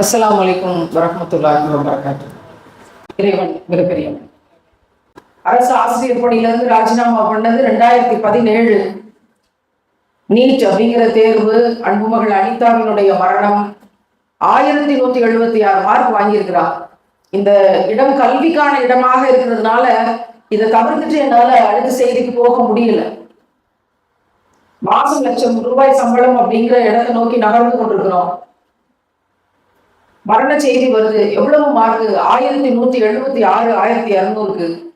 அஸ்லாம் வலைக்கும் வரமத்துல்லாஹி வரகாத்து இறைவன் மிகப்பெரியவன். அரசு ஆசிரியர் பணியிலிருந்து ராஜினாமா பண்ணது ரெண்டாயிரத்தி பதினேழு நீட் அப்படிங்கிற தேர்வு அன்புமகள் அனிதாவினுடைய மரணம் ஆயிரத்தி நூத்தி எழுபத்தி ஆறு மார்க் வாங்கியிருக்கிறார் இந்த இடம் கல்விக்கான இடமாக இருக்கிறதுனால இதை தவிர்த்துட்டு என்னால அடுத்த செய்திக்கு போக முடியல. மாசம் லட்சம் ரூபாய் சம்பளம் அப்படிங்கிற இடத்தை நோக்கி நகர்ந்து கொண்டிருக்கிறோம். மரண செய்தி வருது. எவ்வளவு மார்க்கு ஆயிரத்தி நூத்தி எழுபத்தி ஆறு ஆயிரத்தி இரநூறுக்கு.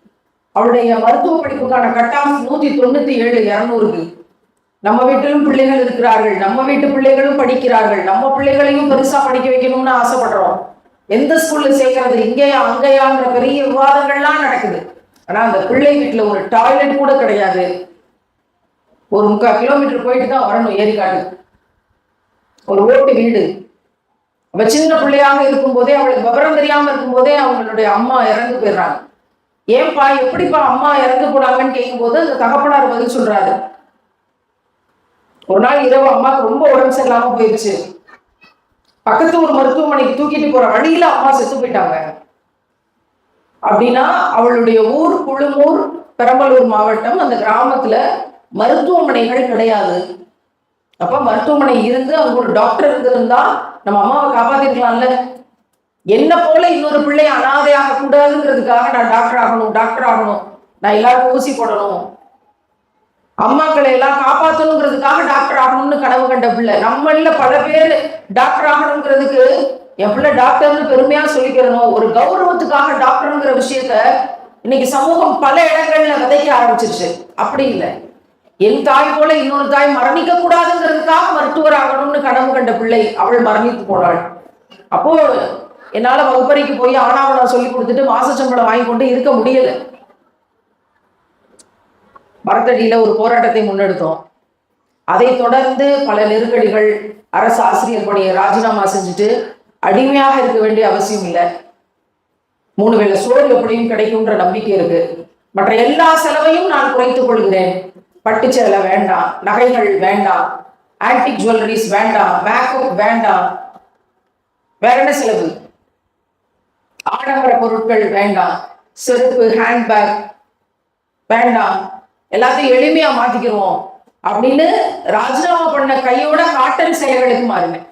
அவளுடைய மருத்துவ படிப்புக்கான கட் நூத்தி தொண்ணூத்தி ஏழு இரநூறுக்கு. நம்ம வீட்டிலும் பிள்ளைகள் இருக்கிறார்கள். நம்ம வீட்டு பிள்ளைகளும் படிக்கிறார்கள். நம்ம பிள்ளைகளையும் பெருசா படிக்க வைக்கணும்னு ஆசைப்படுறோம். எந்த ஸ்கூல்ல சேர்க்கறது? இங்கேயா அங்கேயாங்கிற பெரிய விவாதங்கள்லாம் நடக்குது. ஆனா அந்த பிள்ளை வீட்டுல ஒரு டாய்லெட் கூட கிடையாது. ஒரு முக்கால் கிலோமீட்டர் போயிட்டு தான் வரணும் ஏரிக்காடு ஒரு ஓட்டு வீடு. அவ சின்ன பிள்ளையாக இருக்கும்போதே அவளுக்கு விவரம் தெரியாம இருக்கும்போதே அவங்களுடைய அம்மா இறந்து போயிடுறாங்க. ஏன்பா எப்படிப்பா அம்மா இறந்து போனாங்கன்னு கேட்கும்போது அந்த தகப்பனார் பதில் சொல்றாரு. ஒரு நாள் இரவு அம்மாவுக்கு ரொம்ப உடம்பு சரியில்லாம போயிடுச்சு பக்கத்து ஒரு மருத்துவமனைக்கு தூக்கிட்டு போற வழியில அம்மா செத்து போயிட்டாங்க. அப்படின்னா அவளுடைய ஊர் குழுமூர் பெரம்பலூர் மாவட்டம் அந்த கிராமத்துல மருத்துவமனைகள் கிடையாது. அப்ப மருத்துவமனை இருந்து அங்க ஒரு டாக்டர் இருந்திருந்தா நம்ம அம்மாவை காப்பாத்திருக்கலாம்ல? என்ன போல இன்னொரு பிள்ளை அனாதை கூடாதுங்கிறதுக்காக நான் டாக்டர் ஆகணும் டாக்டர் ஆகணும். நான் எல்லாரும் ஊசி போடணும். அம்மாக்களை எல்லாம் காப்பாற்றணுங்கிறதுக்காக டாக்டர் ஆகணும்னு கனவு கண்ட பிள்ளை. நம்மள பல பேர் டாக்டர் ஆகணுங்கிறதுக்கு என் பிள்ளை டாக்டர்னு பெருமையா சொல்லிக்கிறணும். ஒரு கௌரவத்துக்காக டாக்டருங்கிற விஷயத்த இன்னைக்கு சமூகம் பல இடங்கள்ல விதைக்க ஆரம்பிச்சிருச்சு. அப்படி இல்லை. என் தாய் போல இன்னொரு தாய் மரணிக்க கூடாதுங்கிறதுக்காக மருத்துவர் ஆகணும்னு கனவு கண்ட பிள்ளை அவள் மரணித்து போனாள். அப்போ என்னால வகுப்பறைக்கு போய் ஆனாவனா சொல்லி கொடுத்துட்டு மாச சம்பளம் வாங்கி கொண்டு இருக்க முடியல. மரத்தடியில ஒரு போராட்டத்தை முன்னெடுத்தோம். அதை தொடர்ந்து பல நெருக்கடிகள் அரசு ஆசிரியர் பணியை ராஜினாமா செஞ்சுட்டு அடிமையாக இருக்க வேண்டிய அவசியம் இல்லை. மூணு வேளை சோறு எப்படியும் கிடைக்கும்ன்ற நம்பிக்கை இருக்கு. மற்ற எல்லா செலவையும் நான் குறைத்துக் கொள்கிறேன். பட்டுச்சேலை வேண்டாம் நகைகள் வேண்டாம் ஆன்டிக் ஜுவல்லரிஸ் வேண்டாம் மேக்கப் வேண்டாம் வேற என்ன செலவு? ஆடம்பர பொருட்கள் வேண்டாம் செருப்பு ஹேண்ட்பேக் வேண்டாம் எல்லாத்தையும் எளிமையா மாத்திக்கிறோம் அப்படின்னு ராஜினாமா பண்ண கையோட காட்டன் சேலைகளுக்கு மாறினேன்.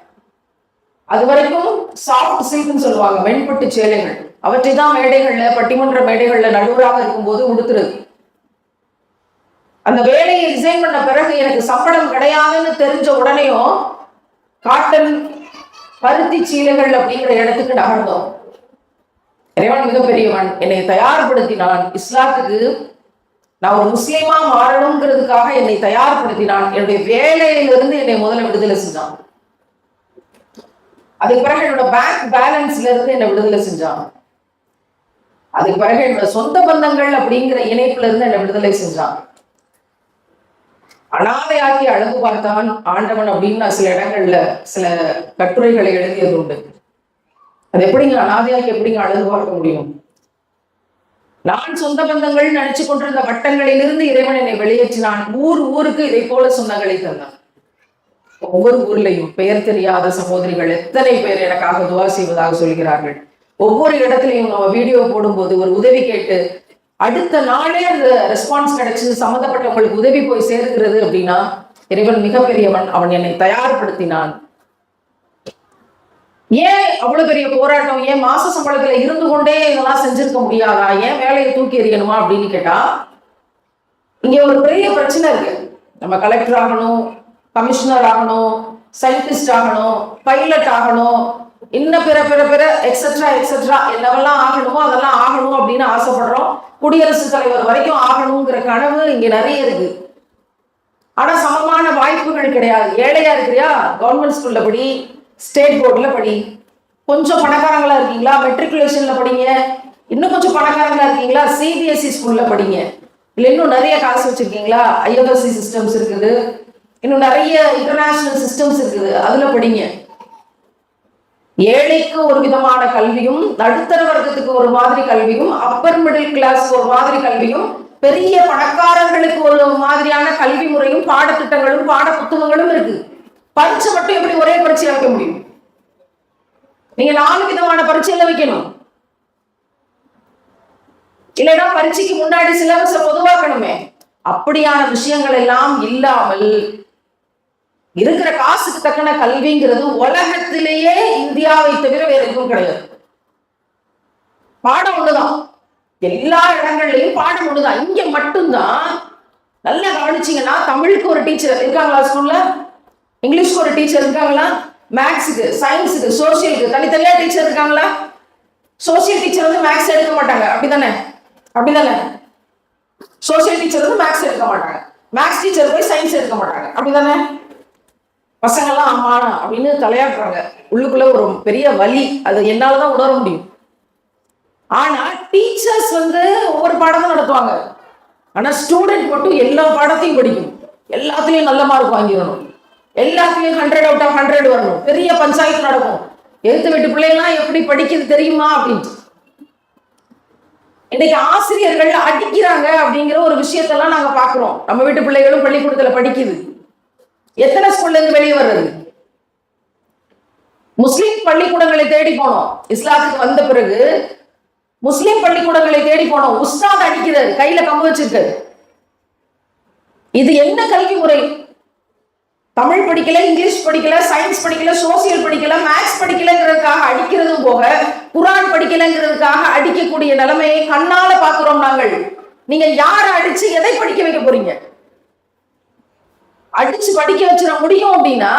அது வரைக்கும் சாஃப்ட் சில்க்னு சொல்லுவாங்க வெண்பட்டு சேலைகள். அவற்றை தான் மேடைகள்ல பட்டிமன்ற மேடைகள்ல நடுவராக இருக்கும்போது உடுத்துறது. அந்த வேலையை டிசைன் பண்ண பிறகு எனக்கு சம்பளம் கிடையாதுன்னு தெரிஞ்ச உடனேயும் காட்டன் பருத்தி சீலைகள் அப்படிங்கிற இடத்துக்கு நகர்ந்தோம். இறைவன் மிகப்பெரியவன். என்னை தயார்படுத்தினான். இஸ்லாத்துக்கு நான் ஒரு முஸ்லீமா மாறணுங்கிறதுக்காக என்னை தயார்படுத்தினான். என்னுடைய வேலையிலிருந்து என்னை முதல்ல விடுதலை செஞ்சான். அதுக்கு பிறகு என்னோட பேங்க் பேலன்ஸ்ல இருந்து என்னை விடுதலை செஞ்சான். அதுக்கு பிறகு என்னோட சொந்த பந்தங்கள் அப்படிங்கிற இணைப்புல இருந்து என்னை விடுதலை செஞ்சான். அனாதையாக்கி அழகு பார்த்தான் ஆண்டவன் அப்படின்னு நான் சில இடங்கள்ல சில கட்டுரைகளை எழுதியது உண்டு அது எப்படிங்க அனாதையாக்கி எப்படிங்க அழகு பார்க்க முடியும்? நான் சொந்த பந்தங்கள் நினைச்சு கொண்டிருந்த வட்டங்களிலிருந்து இறைவன் என்னை வெளியேற்றினான். ஊர் ஊருக்கு இதை போல சொந்தங்களை தந்தான். ஒவ்வொரு ஊர்லயும் பெயர் தெரியாத சகோதரிகள் எத்தனை பேர் எனக்காக துவா செய்வதாக சொல்கிறார்கள். ஒவ்வொரு இடத்துலையும் நம்ம வீடியோ போடும்போது ஒரு உதவி கேட்டு அடுத்த நாளே அந்த ரெஸ்பான்ஸ் கிடைச்சது சம்மந்தப்பட்டவங்களுக்கு உதவி போய் சேர்க்கிறது அப்படின்னா இறைவன் மிகப்பெரியவன் அவன் என்னை தயார்படுத்தினான். ஏன் அவ்வளவு பெரிய போராட்டம்? ஏன் மாச சம்பளத்துல இருந்து கொண்டே இதெல்லாம் செஞ்சிருக்க முடியாதா? ஏன் வேலையை தூக்கி எறியணுமா அப்படின்னு கேட்டா இங்க ஒரு பெரிய பிரச்சனை இருக்கு. நம்ம கலெக்டர் ஆகணும் கமிஷனர் ஆகணும் சயின்டிஸ்ட் ஆகணும் பைலட் ஆகணும் இன்னும் பிற பிற பிற எக்ஸெட்ரா எக்ஸெட்ரா என்னவெல்லாம் ஆகணுமோ அதெல்லாம் ஆகணும் அப்படின்னு ஆசைப்படுறோம். குடியரசுத் தலைவர் வரைக்கும் ஆகணுங்கிற கனவு இங்க நிறைய இருக்கு. ஆனா சமமான வாய்ப்புகள் கிடையாது. ஏழையா இருக்கிறியா? கவர்மெண்ட் ஸ்கூல்ல படி ஸ்டேட் போர்டில் படி. கொஞ்சம் பணக்காரங்களா இருக்கீங்களா? மெட்ரிகுலேஷன்ல படிங்க. இன்னும் கொஞ்சம் பணக்காரங்களா இருக்கீங்களா? சிபிஎஸ்சி ஸ்கூல்ல படிங்க. இல்லை இன்னும் நிறைய காசு வச்சிருக்கீங்களா? ஐஎஃப்எஸ்சி சிஸ்டம்ஸ் இருக்குது. இன்னும் நிறைய இன்டர்நேஷனல் சிஸ்டம்ஸ் இருக்குது. அதுல படிங்க. ஏழைக்கு ஒரு விதமான கல்வியும் நடுத்தர வர்க்கத்துக்கு ஒரு மாதிரி கல்வியும் அப்பர் மிடில் கிளாஸ் ஒரு மாதிரி கல்வியும் பெரிய பணக்காரர்களுக்கு ஒரு மாதிரியான கல்வி முறையும் பாடத்திட்டங்களும் பாட புத்தகங்களும் இருக்கு. பரீட்சை மட்டும் எப்படி ஒரே பரீட்சை வைக்க முடியும்? நீங்க நாலு விதமான பரீட்சையில வைக்கணும். இல்லைன்னா பரீட்சைக்கு முன்னாடி சிலபஸ் பொதுவாக்கணுமே. அப்படியான விஷயங்கள் எல்லாம் இல்லாமல் இருக்கிற காசுக்கு தக்கன கல்விங்கிறது உலகத்திலேயே இந்தியாவை தவிர வேற எதுவும் கிடையாது. பாடம் ஒண்ணுதான். எல்லா இடங்கள்லயும் பாடம் ஒண்ணுதான். இங்க மட்டும்தான். நல்லா கவனிச்சீங்கன்னா தமிழுக்கு ஒரு டீச்சர் இருக்காங்களா ஸ்கூல்ல இங்கிலீஷ்க்கு ஒரு டீச்சர் இருக்காங்களா? மேக்ஸுக்கு சயின்ஸுக்கு சோசியலுக்கு தனித்தனியா டீச்சர் இருக்காங்களா? சோசியல் டீச்சர் வந்து மேக்ஸ் எடுக்க மாட்டாங்க. அப்படிதானே அப்படிதானே சோசியல் டீச்சர் வந்து மேக்ஸ் எடுக்க மாட்டாங்க. மேக்ஸ் டீச்சர் போய் சயின்ஸ் எடுக்க மாட்டாங்க. அப்படிதானே பசங்கெல்லாம் ஆமா அப்படின்னு தலையாட்டுறாங்க. உள்ளுக்குள்ள ஒரு பெரிய வலி. அது என்னாலதான் உணர முடியும். ஆனா டீச்சர்ஸ் வந்து ஒவ்வொரு பாடமும் நடத்துவாங்க. ஆனா ஸ்டூடெண்ட் மட்டும் எல்லா பாடத்தையும் படிக்கும். எல்லாத்துலயும் நல்ல மார்க் வாங்கிடணும். எல்லாத்துலயும் ஹண்ட்ரட் அவுட் ஆஃப் ஹண்ட்ரட் வரணும். பெரிய பஞ்சாயத்து நடக்கும். எழுத்து வீட்டு பிள்ளைங்களாம் எப்படி படிக்கிறது தெரியுமா அப்படின்ட்டு. இன்னைக்கு ஆசிரியர்கள் அடிக்கிறாங்க அப்படிங்கிற ஒரு விஷயத்தெல்லாம் நாங்க பாக்குறோம். நம்ம வீட்டு பிள்ளைகளும் பள்ளிக்கூடத்துல படிக்குது. எத்தனை ஸ்கூல்ல இருந்து வெளியே வர்றது? முஸ்லிம் பள்ளிக்கூடங்களை தேடி போனோம். இஸ்லாத்துக்கு வந்த பிறகு முஸ்லிம் பள்ளிக்கூடங்களை தேடி போனோம். உஸ்தாத் அடிக்கிறாரு கையில கம்பு வச்சிருக்காரு. இது என்ன கல்வி முறை? தமிழ் படிக்கல இங்கிலீஷ் படிக்கல சயின்ஸ் படிக்கல சோசியல் படிக்கல மேத்ஸ் படிக்கலங்கிறதுக்காக அடிக்கிறதும் போக குரான் படிக்கலங்கிறதுக்காக அடிக்கக்கூடிய நிலைமையை கண்ணால பாக்குறோம் நாங்கள். நீங்க யார அடிச்சு எதை படிக்க வைக்க போறீங்க? அடிச்சு படிக்க வச்சிட முடியும் அப்படின்னா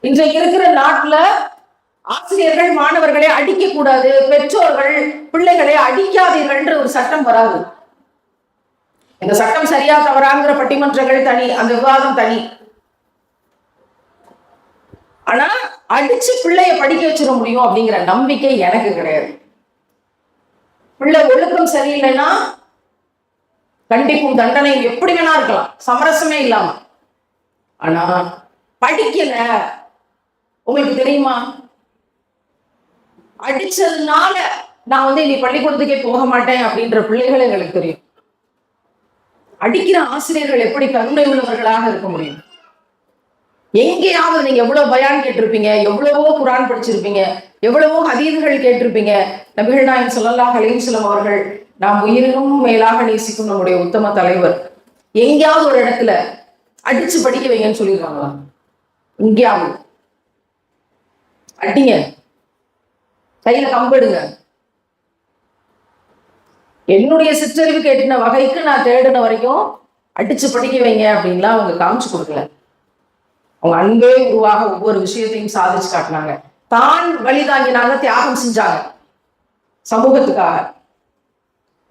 இன்றைக்கு இருக்கிற நாட்டுல ஆசிரியர்கள் மாணவர்களை அடிக்க கூடாது பெற்றோர்கள் பிள்ளைகளை அடிக்காதீர்கள்ன்ற ஒரு சட்டம் வராது. இந்த சட்டம் சரியா தவறாங்கிற பட்டிமன்றங்கள் தனி அந்த விவாதம் தனி. ஆனா அடிச்சு பிள்ளைய படிக்க வச்சிட முடியும் அப்படிங்கிற நம்பிக்கை எனக்கு கிடையாது. பிள்ளை ஒழுக்கம் சரியில்லைன்னா கண்டிப்பும் தண்டனையும் எப்படி வேணா இருக்கலாம். சமரசமே இல்லாம. ஆனா படிக்கல. உங்களுக்கு தெரியுமா? அடிச்சதுனால நான் வந்து இனி பள்ளிக்கூடத்துக்கே போக மாட்டேன் அப்படின்ற பிள்ளைகள் எங்களுக்கு தெரியும். அடிக்கிற ஆசிரியர்கள் எப்படி கருணை உள்ளவர்களாக இருக்க முடியும்? எங்கேயாவது நீங்க எவ்வளவு பயான் கேட்டிருப்பீங்க? எவ்வளவோ குரான் படிச்சிருப்பீங்க? எவ்வளவோ ஹதீதுகள் கேட்டிருப்பீங்க? நபிகள் நாயன் சொல்லலாம் அலையுசலம் அவர்கள் நாம் உயிரினும் மேலாக நேசிக்கும் நம்முடைய உத்தம தலைவர். எங்கேயாவது ஒரு இடத்துல அடிச்சு படிக்க வைங்கன்னு சொல்லியிருக்காங்களா? எங்கேயாவது அடிங்க. கையில கம்பெடுங்க என்னுடைய சிற்றறிவுக்கு எட்டின வகைக்கு நான் தேடின வரைக்கும் அடிச்சு படிக்க வைங்க அப்படின்லாம் அவங்க காமிச்சு கொடுக்கல. அவங்க அன்பே உருவாக ஒவ்வொரு விஷயத்தையும் சாதிச்சு காட்டினாங்க. தான் வழிதாங்கினாங்க தியாகம் செஞ்சாங்க. சமூகத்துக்காக.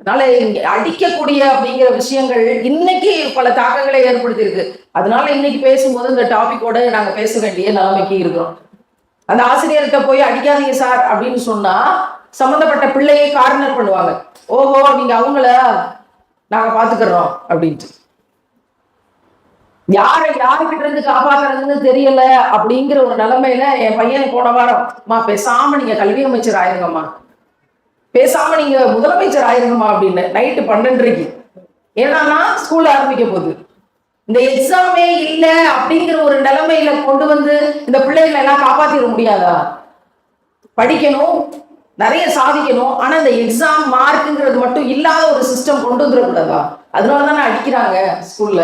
அதனால அடிக்கக்கூடிய அப்படிங்கிற விஷயங்கள் இன்னைக்கு பல தாக்கங்களை ஏற்படுத்தியிருக்கு. அதனால இன்னைக்கு பேசும்போது இந்த டாபிக்கோட நாங்க பேச வேண்டிய நிலைமைக்கு இருக்கிறோம். அந்த ஆசிரியர்கிட்ட போய் அடிக்காதீங்க சார் அப்படின்னு சொன்னா சம்பந்தப்பட்ட பிள்ளையை கார்னர் பண்ணுவாங்க. ஓஹோ நீங்க அவங்கள நாங்க பாத்துக்கிறோம் அப்படின்ட்டு. யாரை யாருக்கிட்ட இருந்து காப்பாத்துறதுன்னு தெரியல அப்படிங்கிற ஒரு நிலைமையில என் பையன் போன வாரம் மா பேசாம நீங்க கல்வி அமைச்சர் ஆயிருங்கம்மா. பேசாம நீங்க முதலமைச்சர் ஆயிருங்கம்மா அப்படின்னு நைட்டு பன்னெண்டரைக்கு. ஏன்னா ஸ்கூல் ஆரம்பிக்க போகுது. இந்த எக்ஸாமே இல்ல அப்படிங்கிற ஒரு நிலைமையில கொண்டு வந்து இந்த பிள்ளைகளை எல்லாம் காப்பாத்திட முடியாதா? படிக்கணும் நிறைய சாதிக்கணும் ஆனா இந்த எக்ஸாம் மார்க்குங்கிறது மட்டும் இல்லாத ஒரு சிஸ்டம் கொண்டு வந்துடக்கூடாதா? அதனால தானே அடிக்கிறாங்க ஸ்கூல்ல